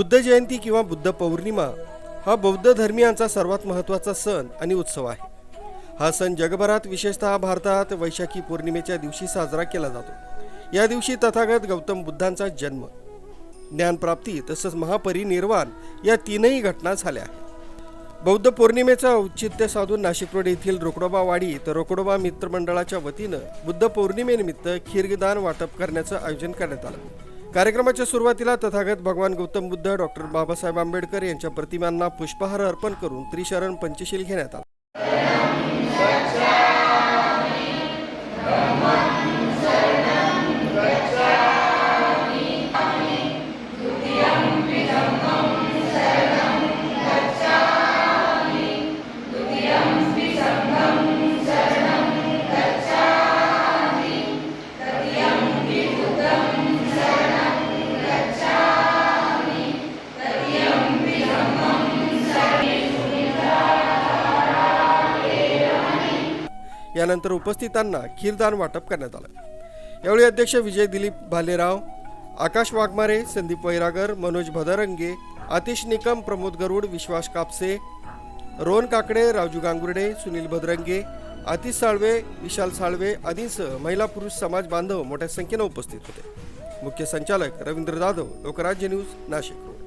बुद्ध जयंती किंवा बुद्ध पौर्णिमा हा बौद्ध धर्मियांचा सर्वात महत्त्वाचा सण आणि उत्सव आहे. हा सण जगभरात विशेषतः भारतात वैशाखी पौर्णिमेच्या दिवशी साजरा केला जातो. या दिवशी तथागत गौतम बुद्धांचा जन्म. ज्ञानप्राप्ती तसंच महापरिनिर्वाण या तीनही घटना झाल्या आहेत. बौद्ध पौर्णिमेचं औचित्य साधून नाशिक रोड येथील रोकडोबा वाडी तर रोकडोबा मित्रमंडळाच्या वतीनं बुद्ध पौर्णिमेनिमित्त खीरदान वाटप करण्याचं आयोजन करण्यात आलं. कार्यक्रमाच्या सुरुवातीला तथागत भगवान गौतम बुद्ध डॉक्टर बाबासाहेब आंबेडकर यांच्या प्रतिमांना पुष्पहार अर्पण करून त्रिशरण पंचशील घेण्यात आला. यानंतर उपस्थितांना खीरदान वाटप करण्यात आलं. यावेळी अध्यक्ष विजय दिलीप भालेराव आकाश वाघमारे संदीप वैरागर मनोज भदरंगे आतिश निकम प्रमोद गरुड विश्वास कापसे रोहन काकडे राजू गांगुर्डे सुनील भदरंगे आतिश साळवे विशाल साळवे आदींसह महिला पुरुष समाज बांधव मोठ्या संख्येनं उपस्थित होते. मुख्य संचालक रवींद्र जाधव लोकराज्य न्यूज नाशिक.